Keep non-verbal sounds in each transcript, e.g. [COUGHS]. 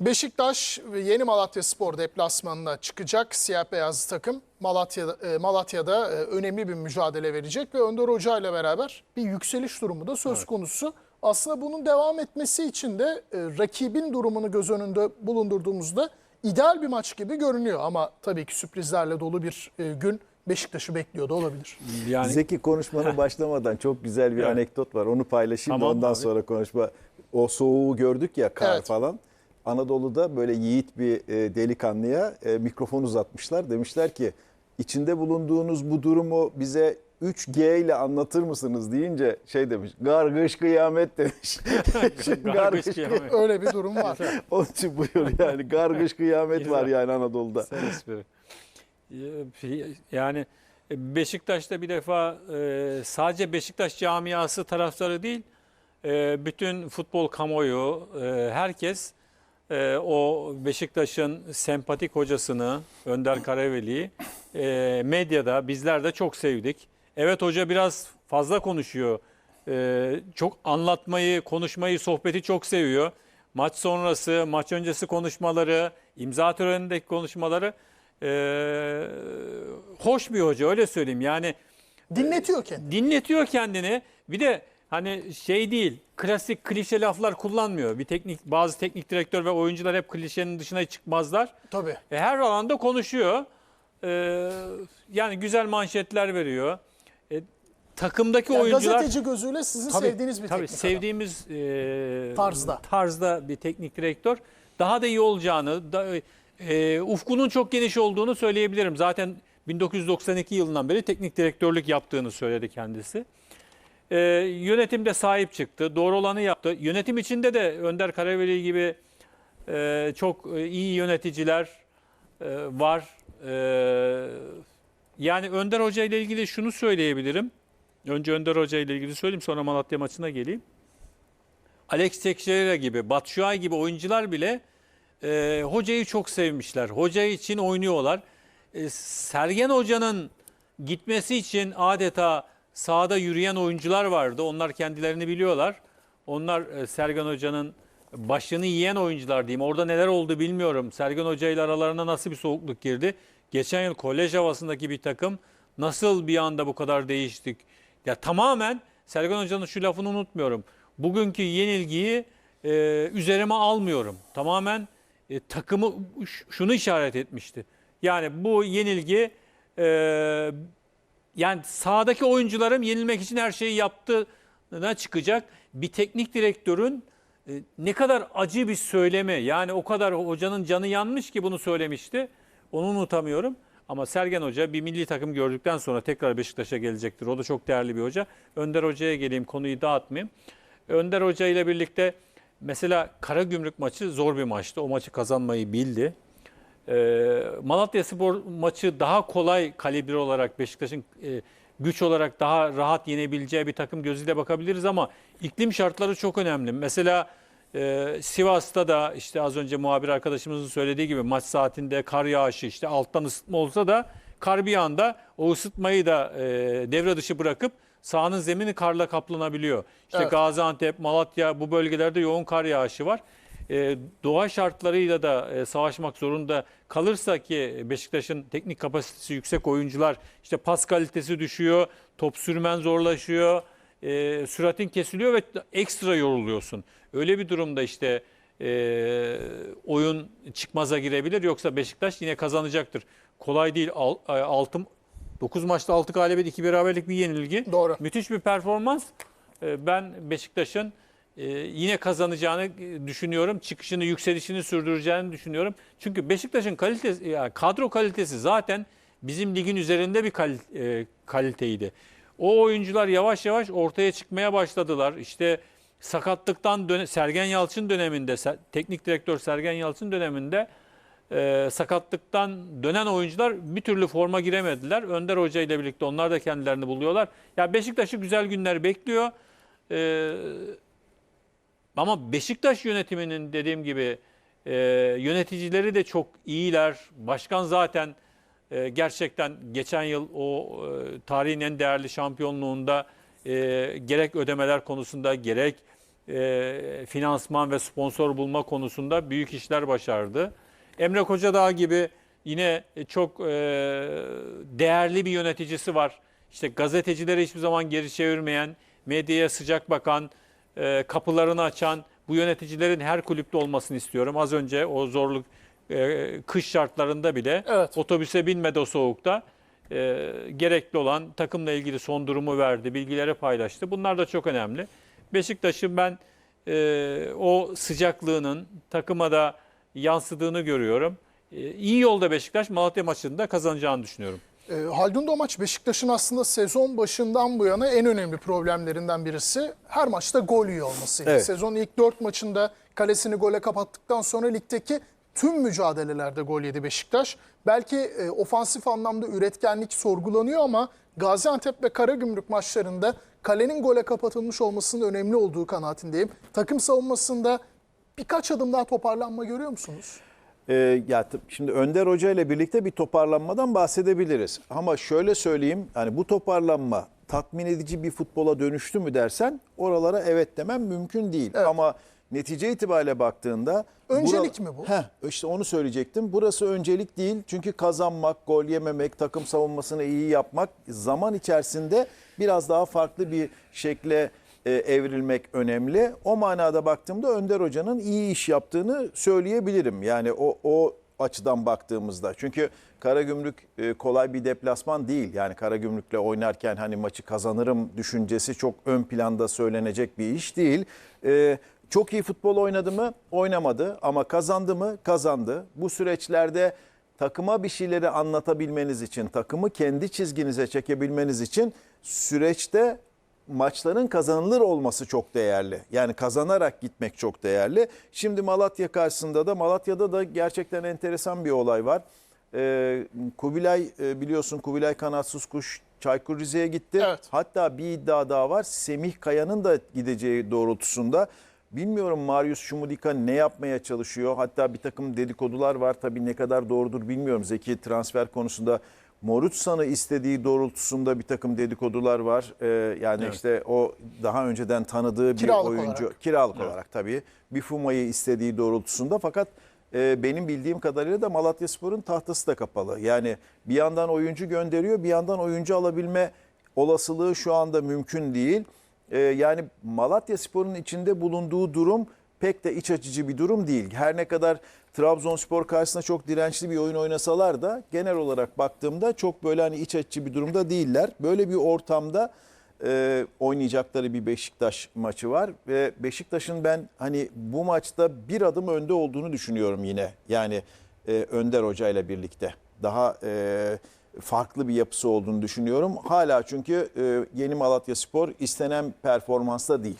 Beşiktaş ve Yeni Malatya Spor deplasmanına çıkacak siyah beyaz takım. Malatya'da, e, Malatya'da e, önemli bir mücadele verecek ve Önder Hoca ile beraber bir yükseliş durumu da söz konusu. Aslında bunun devam etmesi için de e, rakibin durumunu göz önünde bulundurduğumuzda ideal bir maç gibi görünüyor. Ama tabii ki sürprizlerle dolu bir gün Beşiktaş'ı bekliyor da olabilir. Yani Zeki konuşmanı [LAUGHS] başlamadan çok güzel bir Evet. anekdot var. Onu paylaşayım da Tamam ondan abi. sonra konuşma. O soğuğu gördük ya kar Evet. falan. Anadolu'da böyle yiğit bir e, delikanlıya e, mikrofon uzatmışlar. Demişler ki içinde bulunduğunuz bu durumu bize 3G ile anlatır mısınız deyince şey demiş. Gargış kıyamet demiş. [LAUGHS] Gargış kıyamet. Öyle bir durum var. [LAUGHS] Onun için buyur yani. Gargış kıyamet var yani Anadolu'da. Sen espri. Ee, Yani Beşiktaş'ta bir defa e, sadece Beşiktaş camiası taraftarı değil, e, bütün futbol kamuoyu, e, herkes e, o Beşiktaş'ın sempatik hocasını, Önder Karaveli'yi e, medyada bizler de çok sevdik. Evet hoca biraz fazla konuşuyor. E, Çok anlatmayı, konuşmayı, sohbeti çok seviyor. Maç sonrası, maç öncesi konuşmaları, imza törenindeki konuşmaları e, hoş bir hoca öyle söyleyeyim. Yani Dinletiyor kendini. dinletiyor kendini. Bir de hani şey değil, klasik klişe laflar kullanmıyor. Bir teknik bazı teknik direktör ve oyuncular hep klişenin dışına çıkmazlar. Tabii. E, her alanda konuşuyor. E, yani güzel manşetler veriyor. E, takımdaki Yani oyuncular gazeteci gözüyle sizin Tabii, sevdiğiniz bir tabii, teknik adam. sevdiğimiz e, Tarzda. tarzda bir teknik direktör. Daha da iyi olacağını, da, e, ufkunun çok geniş olduğunu söyleyebilirim. Zaten 1992 yılından beri teknik direktörlük yaptığını söyledi kendisi. E, yönetimde sahip çıktı, doğru olanı yaptı. Yönetim içinde de Önder Karaveli gibi e, çok e, iyi yöneticiler e, var. E, yani Önder Hoca ile ilgili şunu söyleyebilirim. Önce Önder Hoca ile ilgili söyleyeyim sonra Malatya maçına geleyim. Alex Teixeira gibi, Batshuayi gibi oyuncular bile e, hocayı çok sevmişler. Hoca için oynuyorlar. E, Sergen Hoca'nın gitmesi için adeta sahada yürüyen oyuncular vardı. Onlar kendilerini biliyorlar. Onlar e, Sergen Hoca'nın başını yiyen oyuncular diyeyim. Orada neler oldu bilmiyorum. Sergen Hoca ile aralarına nasıl bir soğukluk girdi. Geçen yıl kolej havasındaki bir takım nasıl bir anda bu kadar değiştik. Ya tamamen Sergen Hoca'nın şu lafını unutmuyorum. Bugünkü yenilgiyi e, üzerime almıyorum. Tamamen e, takımı şunu işaret etmişti. Yani bu yenilgi e, yani sahadaki oyuncularım yenilmek için her şeyi yaptığına çıkacak. Bir teknik direktörün e, ne kadar acı bir söyleme. Yani o kadar hocanın canı yanmış ki bunu söylemişti. Onu unutamıyorum. Ama Sergen Hoca bir milli takım gördükten sonra tekrar Beşiktaş'a gelecektir. O da çok değerli bir hoca. Önder Hoca'ya geleyim konuyu dağıtmayayım. Önder Hoca ile birlikte mesela Karagümrük maçı zor bir maçtı. O maçı kazanmayı bildi. Ee, Malatya Spor maçı daha kolay kalibre olarak Beşiktaş'ın e, güç olarak daha rahat yenebileceği bir takım gözüyle bakabiliriz ama iklim şartları çok önemli. Mesela e, Sivas'ta da işte az önce muhabir arkadaşımızın söylediği gibi maç saatinde kar yağışı işte alttan ısıtma olsa da kar bir anda o ısıtmayı da e, devre dışı bırakıp sahanın zemini karla kaplanabiliyor. İşte Evet. Gaziantep, Malatya bu bölgelerde yoğun kar yağışı var. E, doğa şartlarıyla da e, savaşmak zorunda kalırsa ki Beşiktaş'ın teknik kapasitesi yüksek oyuncular işte pas kalitesi düşüyor, top sürmen zorlaşıyor, e, süratin kesiliyor ve ekstra yoruluyorsun. Öyle bir durumda işte e, oyun çıkmaza girebilir yoksa Beşiktaş yine kazanacaktır. Kolay değil. Al, 6 9 maçta 6 galibiyet 2 beraberlik bir yenilgi. Doğru. Müthiş bir performans. Ben Beşiktaş'ın e, yine kazanacağını e, düşünüyorum. Çıkışını, yükselişini sürdüreceğini düşünüyorum. Çünkü Beşiktaş'ın kalitesi, yani kadro kalitesi zaten bizim ligin üzerinde bir e, kaliteydi. O oyuncular yavaş yavaş ortaya çıkmaya başladılar. İşte sakatlıktan döne, Sergen Yalçın döneminde, teknik direktör Sergen Yalçın döneminde e, sakatlıktan dönen oyuncular bir türlü forma giremediler. Önder Hoca ile birlikte onlar da kendilerini buluyorlar. Ya Beşiktaş'ı güzel günler bekliyor. E, ama Beşiktaş yönetiminin dediğim gibi e, yöneticileri de çok iyiler. Başkan zaten e, gerçekten geçen yıl o e, tarihin en değerli şampiyonluğunda e, gerek ödemeler konusunda gerek e, finansman ve sponsor bulma konusunda büyük işler başardı. Emre Kocadağ gibi yine çok e, değerli bir yöneticisi var. İşte gazetecileri hiçbir zaman geri çevirmeyen, medyaya sıcak bakan, e, kapılarını açan bu yöneticilerin her kulüpte olmasını istiyorum. Az önce o zorluk e, kış şartlarında bile Evet. otobüse binmedi o soğukta. E, gerekli olan takımla ilgili son durumu verdi, bilgileri paylaştı. Bunlar da çok önemli. Beşiktaş'ın ben e, o sıcaklığının takıma da yansıdığını görüyorum. E, iyi yolda Beşiktaş Malatya maçında kazanacağını düşünüyorum. E, Haldun Domaç Beşiktaş'ın aslında sezon başından bu yana en önemli problemlerinden birisi her maçta gol yiyor olmasıydı. Evet. Sezonun ilk 4 maçında kalesini gole kapattıktan sonra ligdeki tüm mücadelelerde gol yedi Beşiktaş. Belki e, ofansif anlamda üretkenlik sorgulanıyor ama Gaziantep ve Karagümrük maçlarında kalenin gole kapatılmış olmasının önemli olduğu kanaatindeyim. Takım savunmasında birkaç adım daha toparlanma görüyor musunuz? Ee, ya şimdi Önder Hoca ile birlikte bir toparlanmadan bahsedebiliriz. Ama şöyle söyleyeyim, hani bu toparlanma tatmin edici bir futbola dönüştü mü dersen oralara evet demem mümkün değil. Evet. Ama netice itibariyle baktığında Öncelik mi bu? Heh, işte onu söyleyecektim. Burası öncelik değil. Çünkü kazanmak, gol yememek, takım savunmasını iyi yapmak zaman içerisinde biraz daha farklı bir şekle e, evrilmek önemli. O manada baktığımda Önder Hoca'nın iyi iş yaptığını söyleyebilirim. Yani o o açıdan baktığımızda. Çünkü Karagümrük e, kolay bir deplasman değil. Yani Karagümrük'le oynarken hani maçı kazanırım düşüncesi çok ön planda söylenecek bir iş değil. E, çok iyi futbol oynadı mı? Oynamadı ama kazandı mı? Kazandı. Bu süreçlerde takıma bir şeyleri anlatabilmeniz için, takımı kendi çizginize çekebilmeniz için süreçte maçların kazanılır olması çok değerli. Yani kazanarak gitmek çok değerli. Şimdi Malatya karşısında da Malatya'da da gerçekten enteresan bir olay var. Ee, Kubilay e, biliyorsun Kubilay kanatsız kuş Çaykur Rize'ye gitti. Evet. Hatta bir iddia daha var. Semih Kaya'nın da gideceği doğrultusunda. Bilmiyorum Marius Şumudika ne yapmaya çalışıyor. Hatta bir takım dedikodular var. Tabii ne kadar doğrudur bilmiyorum. Zeki transfer konusunda Morutsan'ı istediği doğrultusunda bir takım dedikodular var. Ee, yani Evet. işte o daha önceden tanıdığı bir Kiralık oyuncu. olarak. Kiralık Evet. olarak tabii. Bifuma'yı istediği doğrultusunda fakat e, benim bildiğim kadarıyla da Malatya Spor'un tahtası da kapalı. Yani bir yandan oyuncu gönderiyor bir yandan oyuncu alabilme olasılığı şu anda mümkün değil. E, yani Malatya Spor'un içinde bulunduğu durum pek de iç açıcı bir durum değil. Her ne kadar Trabzonspor karşısında çok dirençli bir oyun oynasalar da genel olarak baktığımda çok böyle hani iç açıcı bir durumda değiller. Böyle bir ortamda e, oynayacakları bir Beşiktaş maçı var ve Beşiktaş'ın ben hani bu maçta bir adım önde olduğunu düşünüyorum yine. Yani e, Önder Hoca ile birlikte daha e, farklı bir yapısı olduğunu düşünüyorum. Hala çünkü e, yeni Malatya Spor istenen performansta değil.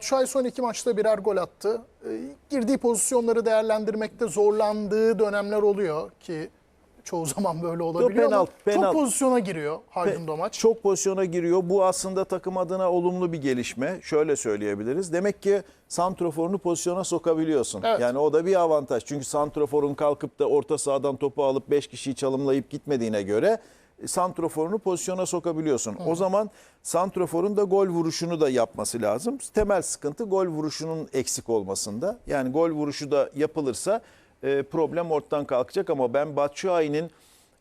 Şahin son iki maçta birer gol attı. E, girdiği pozisyonları değerlendirmekte zorlandığı dönemler oluyor ki çoğu [LAUGHS] zaman böyle olabiliyor ama penaltı, penaltı. çok pozisyona giriyor Haldun Domaç. Çok pozisyona giriyor. Bu aslında takım adına olumlu bir gelişme. Şöyle söyleyebiliriz. Demek ki santroforunu pozisyona sokabiliyorsun. Evet. Yani o da bir avantaj. Çünkü santroforun kalkıp da orta sahadan topu alıp 5 kişiyi çalımlayıp gitmediğine göre santroforunu pozisyona sokabiliyorsun. O zaman santroforun da gol vuruşunu da yapması lazım. Temel sıkıntı gol vuruşunun eksik olmasında. Yani gol vuruşu da yapılırsa e, problem ortadan kalkacak ama ben Batshuayi'nin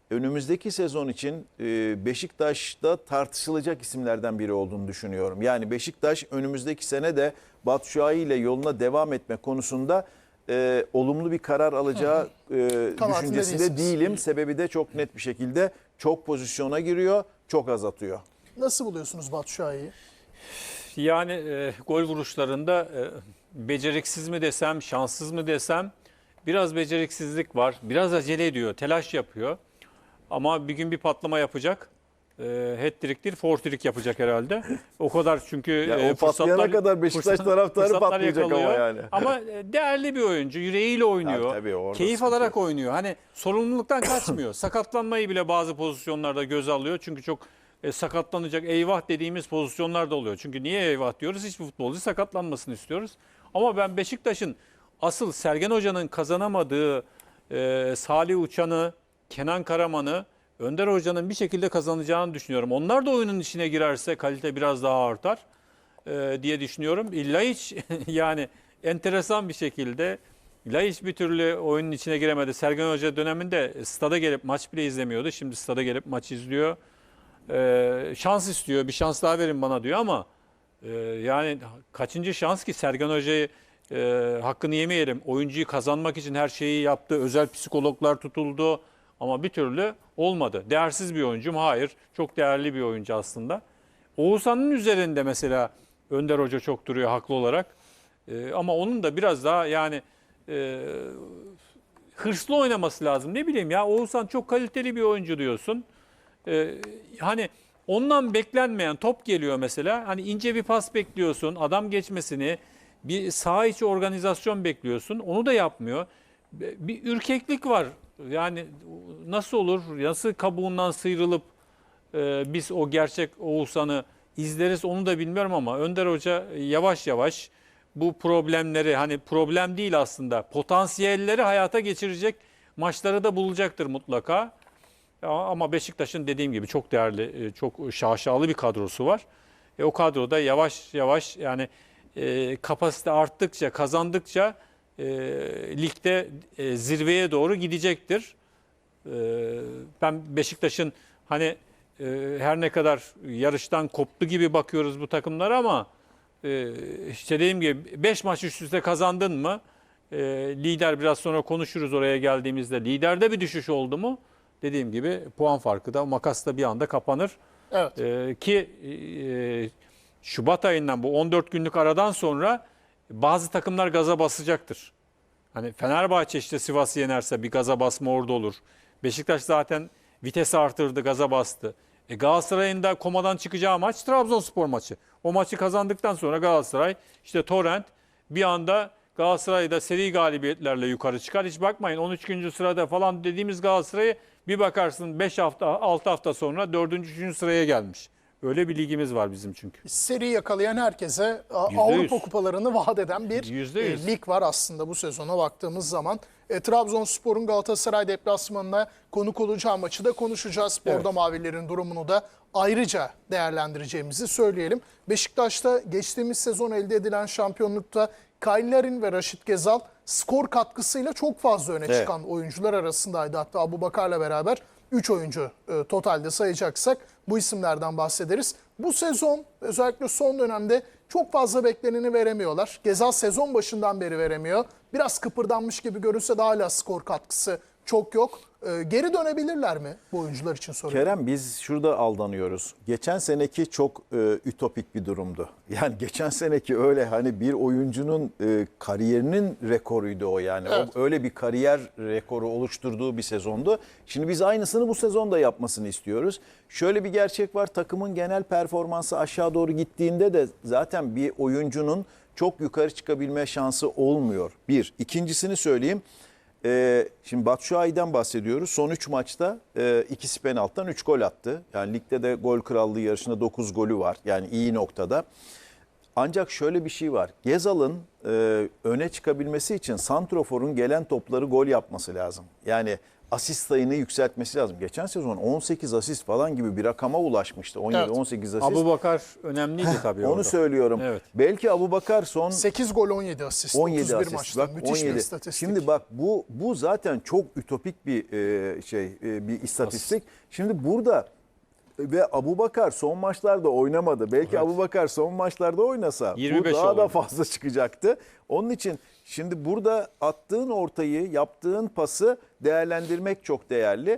önümüzdeki sezon için e, Beşiktaş'ta tartışılacak isimlerden biri olduğunu düşünüyorum. Yani Beşiktaş önümüzdeki sene de Batshuayi ile yoluna devam etme konusunda e, olumlu bir karar alacağı e, düşüncesinde değilim. Sebebi de çok net bir şekilde çok pozisyona giriyor, çok az atıyor. Nasıl buluyorsunuz Batu Şahin'i? Yani e, gol vuruşlarında e, beceriksiz mi desem, şanssız mı desem biraz beceriksizlik var. Biraz acele ediyor, telaş yapıyor. Ama bir gün bir patlama yapacak. E, hat-trick değil, four-trick yapacak herhalde. O kadar çünkü Ya e, o patlayana kadar Beşiktaş fırsat- taraftarı patlayacak ama yakalıyor. yani. Ama değerli bir oyuncu, yüreğiyle oynuyor. Tabii, tabii, Keyif sıkıntı alarak oynuyor. Hani sorumluluktan kaçmıyor. [COUGHS] Sakatlanmayı bile bazı pozisyonlarda göz alıyor. Çünkü çok e, sakatlanacak eyvah dediğimiz pozisyonlar da oluyor. Çünkü niye eyvah diyoruz? Hiçbir futbolcu sakatlanmasını istiyoruz. Ama ben Beşiktaş'ın asıl Sergen Hoca'nın kazanamadığı e, Salih Uçan'ı, Kenan Karaman'ı Önder Hoca'nın bir şekilde kazanacağını düşünüyorum. Onlar da oyunun içine girerse kalite biraz daha artar. e, diye düşünüyorum. Laiç [LAUGHS] yani enteresan bir şekilde Laiç bir türlü oyunun içine giremedi. Sergen Hoca döneminde stada gelip maç bile izlemiyordu. Şimdi stada gelip maç izliyor. E, şans istiyor. Bir şans daha verin bana diyor ama e, yani kaçıncı şans ki Sergen Hoca'yı e, hakkını yemeyelim. Oyuncuyu kazanmak için her şeyi yaptı. Özel psikologlar tutuldu ama bir türlü olmadı. Değersiz bir oyuncu mu? Hayır. Çok değerli bir oyuncu aslında. Oğuzhan'ın üzerinde mesela Önder Hoca çok duruyor haklı olarak. E, ama onun da biraz daha yani e, hırslı oynaması lazım. Ne bileyim ya Oğuzhan çok kaliteli bir oyuncu diyorsun. E, hani ondan beklenmeyen top geliyor mesela. Hani ince bir pas bekliyorsun, adam geçmesini, bir saha içi organizasyon bekliyorsun. Onu da yapmıyor. Bir ürkeklik var. Yani nasıl olur? Nasıl kabuğundan sıyrılıp e, biz o gerçek Oğuzhan'ı izleriz onu da bilmiyorum ama Önder Hoca yavaş yavaş bu problemleri hani problem değil aslında potansiyelleri hayata geçirecek maçları da bulacaktır mutlaka. Ama Beşiktaş'ın dediğim gibi çok değerli, e, çok şaşalı bir kadrosu var. E, o kadroda yavaş yavaş yani e, kapasite arttıkça, kazandıkça e, ligde e, zirveye doğru gidecektir. E, ben Beşiktaş'ın hani e, her ne kadar yarıştan koptu gibi bakıyoruz bu takımlara ama e, işte dediğim gibi 5 maç üst üste kazandın mı? E, lider biraz sonra konuşuruz oraya geldiğimizde. Liderde bir düşüş oldu mu? Dediğim gibi puan farkı da makas da bir anda kapanır. Evet. Ee, ki e, Şubat ayından bu 14 günlük aradan sonra bazı takımlar gaza basacaktır. Hani Fenerbahçe işte Sivas'ı yenerse bir gaza basma orada olur. Beşiktaş zaten vites artırdı, gaza bastı. E Galatasaray'ın da komadan çıkacağı maç Trabzonspor maçı. O maçı kazandıktan sonra Galatasaray işte Torrent bir anda Galatasaray'da seri galibiyetlerle yukarı çıkar. Hiç bakmayın 13. sırada falan dediğimiz Galatasaray'ı bir bakarsın 5 hafta 6 hafta sonra 4. 3. sıraya gelmiş. Öyle bir ligimiz var bizim çünkü. Seri yakalayan herkese a- Yüzde Avrupa yüz. kupalarını vaat eden bir Yüzde e, yüz. lig var aslında bu sezona baktığımız zaman. E, Trabzonspor'un Galatasaray deplasmanına konuk olacağı maçı da konuşacağız. Evet. Mavilerin durumunu da ayrıca değerlendireceğimizi söyleyelim. Beşiktaş'ta geçtiğimiz sezon elde edilen şampiyonlukta Kaylarin ve Raşit Gezal skor katkısıyla çok fazla öne Evet. çıkan oyuncular arasındaydı. Hatta Abu Bakar'la beraber 3 oyuncu e, totalde sayacaksak bu isimlerden bahsederiz. Bu sezon özellikle son dönemde çok fazla bekleneni veremiyorlar. Gezal sezon başından beri veremiyor. Biraz kıpırdanmış gibi görünse de hala skor katkısı çok yok. E, geri dönebilirler mi bu oyuncular için soruyorum. Kerem biz şurada aldanıyoruz. Geçen seneki çok e, ütopik bir durumdu. [LAUGHS] Yani geçen seneki öyle hani bir oyuncunun e, kariyerinin rekoruydu o yani. O Evet. öyle bir kariyer rekoru oluşturduğu bir sezondu. Şimdi biz aynısını bu sezonda yapmasını istiyoruz. Şöyle bir gerçek var. Takımın genel performansı aşağı doğru gittiğinde de zaten bir oyuncunun çok yukarı çıkabilme şansı olmuyor. Bir. İkincisini söyleyeyim. Ee, şimdi Batshuayi'den bahsediyoruz. Son 3 maçta e, ikisi penaltıdan 3 gol attı. Yani ligde de gol krallığı yarışında 9 golü var. Yani iyi noktada. Ancak şöyle bir şey var. Gezal'ın e, öne çıkabilmesi için Santrofor'un gelen topları gol yapması lazım. Yani asist sayını yükseltmesi lazım. Geçen sezon 18 asist falan gibi bir rakama ulaşmıştı. 17-18 asist. Abu Bakar önemliydi tabii Onu orada. söylüyorum. Evet. Belki Abu Bakar son 8 gol 17 asist. 17 31 asist. maçta. Bak Müthiş 17. bir istatistik. Şimdi bak bu bu zaten çok ütopik bir e, şey e, bir istatistik. Şimdi burada ve Abu Bakar son maçlarda oynamadı. Belki Abu Bakar son maçlarda oynasa bu 25 daha da olurdu. fazla çıkacaktı. Onun için şimdi burada attığın ortayı, yaptığın pası değerlendirmek çok değerli.